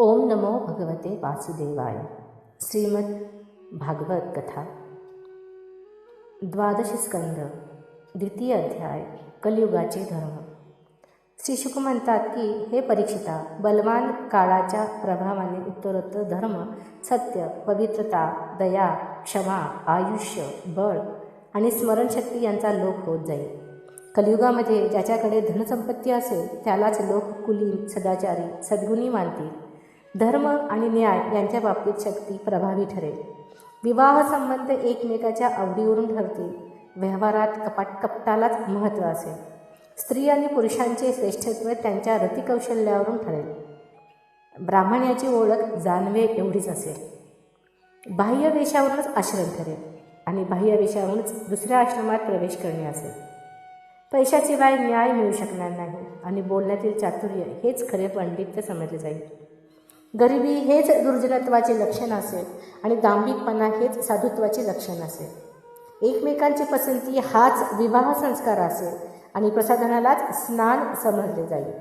ओम नमो भगवते वासुदेवाय। श्रीमद भागवत कथा द्वादश स्कंद द्वितीय अध्याय कलियुगाचे धर्म। शिशुक म्हणतात की हे परीक्षिता बलवान काळाच्या प्रभावाने उत्तरोत्तर धर्म सत्य पवित्रता दया क्षमा आयुष्य बळ आणि स्मरणशक्ती यांचा लोप होत जाईल। कलियुगामध्ये ज्याच्याकडे धनसंपत्ती असेल त्यालाच लोक कुलीन सदाचारी सद्गुणी मानतील। धर्म आणि न्याय यांच्या बाबतीत शक्ती प्रभावी ठरेल. विवाह संबंध एकमेकाच्या आवडीवरून ठरतील. व्यवहारात कपाट कपटालाच महत्त्व असेल. स्त्री आणि पुरुषांचे श्रेष्ठत्व त्यांच्या रतिकौशल्यावरून ठरेल. ब्राह्मण्याची ओळख जानवे एवढीच असेल. बाह्य वेशावरूनच आश्रम ठरेल आणि बाह्य वेशावरूनच दुसऱ्या आश्रमात प्रवेश करणे असेल. पैशाशिवाय न्याय मिळू शकणार नाही आणि बोलण्यातील चातुर्य हेच खरे पंडित्य समजले जाईल. गरिबी हेच दुर्जनत्वाचे लक्षण असेल आणि दांभिकपणा हेच साधुत्वाचे लक्षण असेल. एकमेकांची पसंती हाच विवाह संस्कार असेल आणि प्रसाधनालाच स्नान समजले जाईल.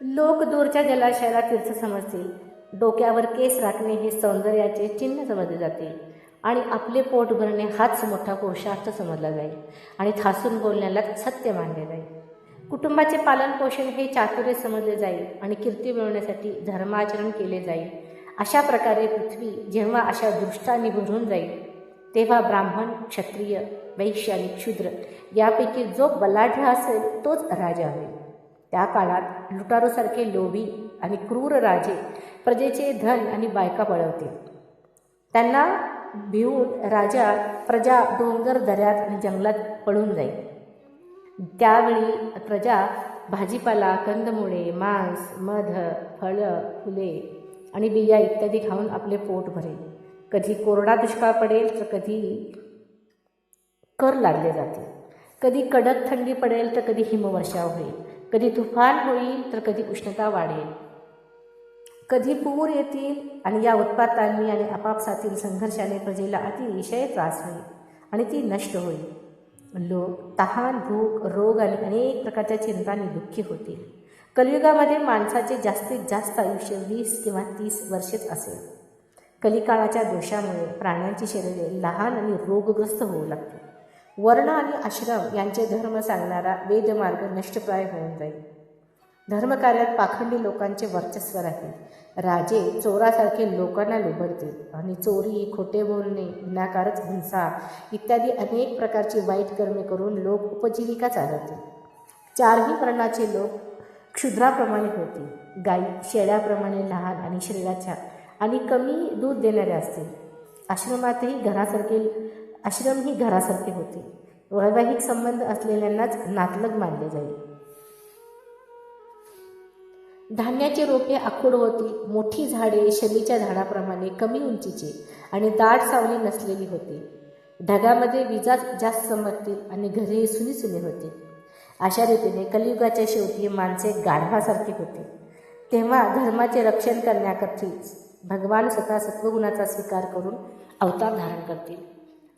लोक दूरच्या जलाशयाला तीर्थ समजतील. डोक्यावर केस राखणे हे सौंदर्याचे चिन्ह समजले जाते आणि आपले पोट भरणे हाच मोठा पुरुषार्थ समजला जाईल. आणि ठासून बोलण्यालाच सत्य मानले जाईल. कुटुंबाचे पालनपोषण हे चातुर्य समजले जाईल आणि कीर्ती मिळवण्यासाठी धर्माचरण केले जाईल. अशा प्रकारे पृथ्वी जेव्हा अशा दृष्टांनी भरून जाईल तेव्हा ब्राह्मण क्षत्रिय वैश्य आणि क्षुद्र यापैकी जो बलाढ्य असेल तोच राजा होईल. त्या काळात लुटारूसारखे लोभी आणि क्रूर राजे प्रजेचे धन आणि बायका पळवतील. त्यांना भिवून राजा प्रजा डोंगर दऱ्यात आणि जंगलात पळून जाईल. त्यावेळी प्रजा भाजीपाला कंदमुळे मांस मध फळं फुले आणि बिया इत्यादी खाऊन आपले पोट भरेल. कधी कोरडा दुष्काळ पडेल तर कधी कर लागले जाते कधी कडक थंडी पडेल तर कधी हिमवर्षाव होईल. कधी तुफान होईल तर कधी उष्णता वाढेल. कधी पूर येतील आणि या उत्पातांनी आणि आपापसातील संघर्षाने प्रजेला अतिशय त्रास होईल आणि ती नष्ट होईल. लोक तहान भूक रोग आणि अनेक प्रकारच्या चिंतांनी दुःखी होतील कलियुगामध्ये माणसाचे जास्तीत जास्त आयुष्य वीस किंवा तीस वर्षेच असेल. कलिकाळाच्या दोषामुळे प्राण्यांची शरीरे लहान आणि रोगग्रस्त होऊ लागतील वर्ण आणि आश्रम यांचे धर्म सांगणारा वेदमार्ग नष्टप्राय होऊन जाईल. धर्मकार्यात पाखंडी लोकांचे वर्चस्व राहील. राजे चोरासारखे लोकांना लुबडते आणि चोरी खोटे बोलणे विनाकारच हिंसा इत्यादी अनेक प्रकारची वाईट कर्मे करून लोक उपजीविका चालवते. चारही वर्णाचे लोक क्षुद्राप्रमाणे होते. गाई शेळ्याप्रमाणे लहान आणि शरीराच्या आणि कमी दूध देणारे असतील आश्रमातही घरासारखे आश्रम ही घरासारखे होते. वैवाहिक संबंध असलेल्यांनाच नातलग मानले जाईल. धान्याची रोपे आखूड होती मोठी झाडे शनीच्या झाडाप्रमाणे कमी उंचीची आणि दाट सावली नसलेली होती. ढगामध्ये विजा जास्त चमकतील आणि घरे सुनी सुनी होती. अशा रीतीने कलियुगाच्या शेवटी माणसे गाढवासारखे होते. तेव्हा धर्माचे रक्षण करण्याकरती भगवान स्वतः सत्वगुणाचा स्वीकार करून अवतार धारण करतील.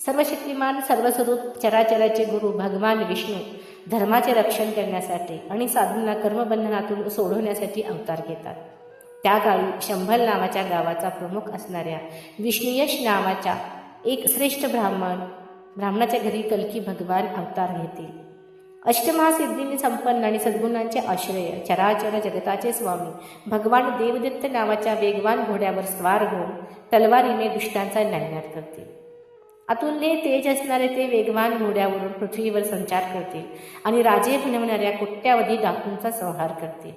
सर्वशक्तिमान सर्वस्वरूप चराचराचे गुरु भगवान विष्णू धर्माचे रक्षण करण्यासाठी आणि साधूंना कर्मबंधनातून सोडवण्यासाठी अवतार घेतात. त्या काळी शंभल नावाच्या गावाचा प्रमुख असणाऱ्या विष्णुयश नावाच्या एक श्रेष्ठ ब्राह्मण ब्राह्मणाच्या घरी कलकी भगवान अवतार घेतील. अष्टमहासिद्धीने संपन्न आणि सद्गुणांचे आश्रय चराचर जगताचे स्वामी भगवान देवदत्त नावाच्या वेगवान घोड्यावर स्वार होऊन तलवारीने दुष्टांचा नायनाट करतील. अतुल्य तेज असणारे ते वेगवान घोड्यावरून पृथ्वीवर संचार करतील आणि राजे बनवणाऱ्या कोट्यावधी डाकूंचा संहार करतील.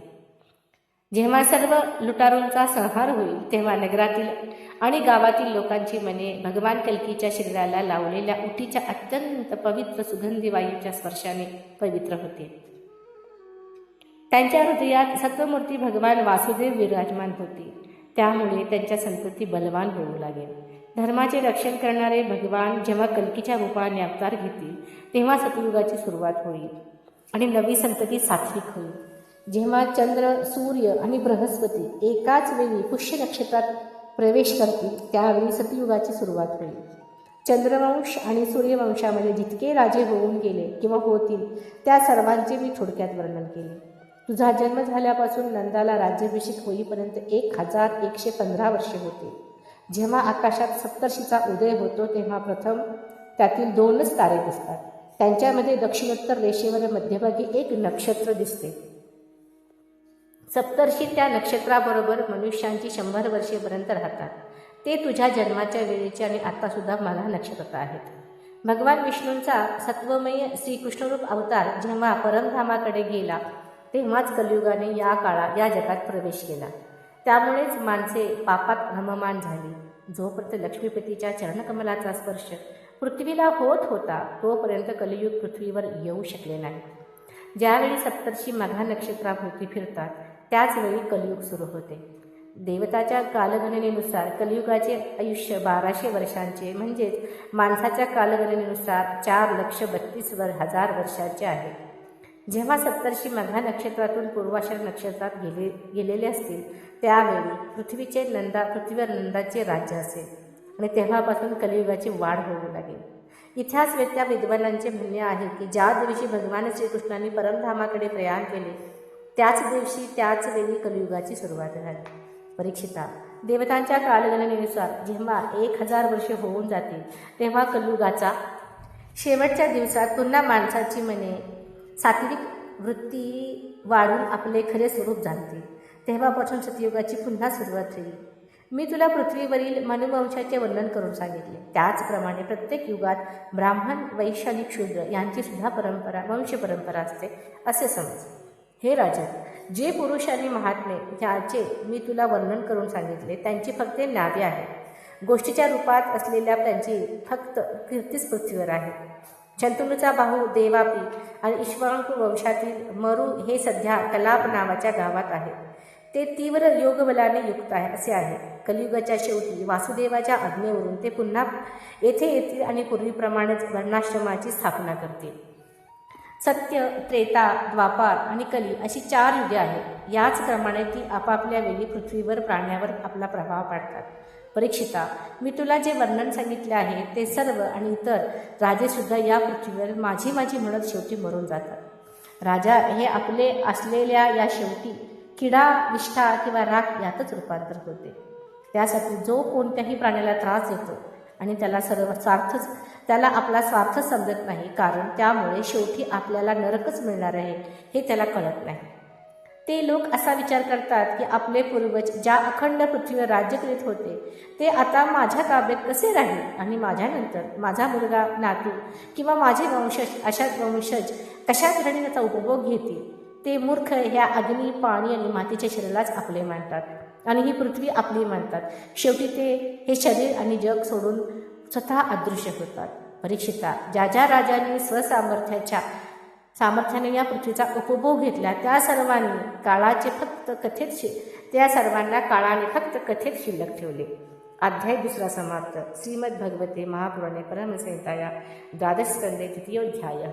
जेव्हा सर्व लुटारूंचा संहार होईल तेव्हा नगरातील आणि गावातील लोकांची मने भगवान कल्कीच्या शरीराला लावलेल्या उटीच्या अत्यंत पवित्र सुगंधी वायूच्या स्पर्शाने पवित्र होते त्यांच्या हृदयात सत्वमूर्ती भगवान वासुदेव विराजमान होती त्यामुळे त्यांच्या संतती बलवान होऊ लागेल. धर्माचे रक्षण करणारे भगवान जेव्हा कल्कीच्या रूपाने अवतार घेतील तेव्हा सतयुगाची सुरुवात होईल. आणि नवी संतती सात्विक होईल. जेव्हा चंद्र सूर्य आणि बृहस्पती एकाच वेळी पुष्य नक्षत्रात प्रवेश करतील त्यावेळी सतयुगाची सुरुवात होईल. चंद्रवंश आणि सूर्यवंशामध्ये जितके राजे होऊन गेले किंवा होतील त्या सर्वांचे मी थोडक्यात वर्णन केले. तुझा जन्म झाल्यापासून नंदाला राज्याभिषेक होईपर्यंत एक हजार एकशे पंधरा वर्षे होते. जेव्हा आकाशात सप्तर्षीचा उदय होतो तेव्हा प्रथम त्यातील दोनच तारे दिसतात. त्यांच्यामध्ये दक्षिणोत्तर रेषेवर मध्यभागी एक नक्षत्र दिसते. सप्तर्षी त्या नक्षत्राबरोबर मनुष्यांची शंभर वर्षेपर्यंत राहतात. ते तुझ्या जन्माच्या वेळेचे आणि आत्तासुद्धा मला नक्षत्र आहेत. भगवान विष्णूंचा सत्वमय श्रीकृष्णरूप अवतार जेव्हा परमधामाकडे गेला तेव्हाच कलियुगाने या काळात या जगात प्रवेश केला. त्यामुळेच माणसे पापात भ्रममान झाली. जोपर्यंत लक्ष्मीपतीच्या चरणकमलाचा स्पर्श पृथ्वीला होत होता तोपर्यंत कलियुग पृथ्वीवर येऊ शकले नाही. ज्यावेळी सप्तर्षी मघा नक्षत्राभोवती फिरतात त्याचवेळी कलियुग सुरू होते. देवताच्या कालगणनेनुसार कलियुगाचे आयुष्य बाराशे वर्षांचे म्हणजेच माणसाच्या कालगणनेनुसार चार लक्ष बत्तीस वर हजार वर्षांचे आहे. जेव्हा सप्तर्षी मघा नक्षत्रातून पूर्वाशर नक्षत्रात गेले गेलेले असतील त्यावेळी पृथ्वीचे नंदा पृथ्वीवर नंदाचे राज्य असेल आणि तेव्हापासून कलियुगाची वाढ होऊ लागेल. इतिहासवेत्या विद्वानांचे म्हणणे आहे की ज्या दिवशी भगवान श्रीकृष्णांनी परमधामाकडे प्रयाण केले त्याच दिवशी त्याच वेळी कलियुगाची सुरुवात झाली. परीक्षिता देवतांच्या कालगणनेनुसार जेव्हा एक हजार वर्षे होऊन जातील तेव्हा कलियुगाचा शेवटच्या दिवसात पुन्हा माणसाची मने सात्विक वृत्ती वाढून आपले खरे स्वरूप जाणते. तेव्हापासून सतयुगाची पुन्हा सुरुवात होईल मी तुला पृथ्वीवरील मनुवंशाचे वर्णन करून सांगितले. त्याचप्रमाणे प्रत्येक युगात ब्राह्मण वैश्य आणि क्षुद्र यांची सुद्धा परंपरा वंश परंपरा असते असे समज. हे राजन जे पुरुष आणि महात्मे ज्याचे मी तुला वर्णन करून सांगितले त्यांची फक्त नावे आहेत. गोष्टीच्या रूपात असलेल्या त्यांची फक्त कीर्तीच पृथ्वीवर आहे. शंतनूचा भाऊ देवापी आणि ईश्वरांकू वंशातील मरू हे सध्या कलाप नावाच्या गावात आहे. ते तीव्र योगबलाने युक्त आहे असे आहे. कलियुगाच्या शेवटी वासुदेवाच्या आज्ञेवरून ते पुन्हा येथे येतील आणि पूर्वीप्रमाणेच वर्णाश्रमाची स्थापना करतील. सत्य त्रेता द्वापार आणि कली अशी चार युगे आहेत. याचप्रमाणे ती आपापल्या वेळी पृथ्वीवर प्राण्यावर आपला प्रभाव पाडतात. परीक्षिता मी तुला जे वर्णन सांगितले आहे ते सर्व आणि इतर राजेसुद्धा या पृथ्वीवर माझी माझी म्हणत शेवटी मरून जातात. राजा हे आपले असलेल्या या शेवटी किडा निष्ठा किंवा राग यातच रूपांतर होते. त्यासाठी जो कोणत्याही प्राण्याला त्रास देतो आणि त्याला सर्व स्वार्थच त्याला आपला स्वार्थ समजत नाही कारण त्यामुळे शेवटी आपल्याला नरकच मिळणार आहे हे त्याला कळत नाही. ते लोक असा विचार करतात की आपले पूर्वज ज्या अखंड पृथ्वीवर राज्य करीत होते ते आता माझ्या ताब्यात कसे राहील? आणि माझ्यानंतर माझा मुलगा नातू किंवा माझे वंशज अशा वंशज कशा तऱ्हेने त्याचा उपभोग घेतील? ते मूर्ख ह्या अग्नी पाणी आणि मातीच्या शरीरालाच आपले मानतात. आणि ही पृथ्वी आपली मानतात. शेवटी ते हे शरीर आणि जग सोडून स्वतः अदृश्य होतात. परीक्षिता ज्या ज्या राजांनी स्वसामर्थ्याच्या सामर्थ्याने या पृथ्वीचा उपभोग घेतला. त्या सर्वांनी काळाचे फक्त कथेत शि त्या सर्वांना काळाने फक्त कथेत शिल्लक ठेवले. अध्याय दुसरा समाप्त. श्रीमद भगवते महापुराणे परमसंहिताया द्वादशस्कंदे तृतीयोध्याय.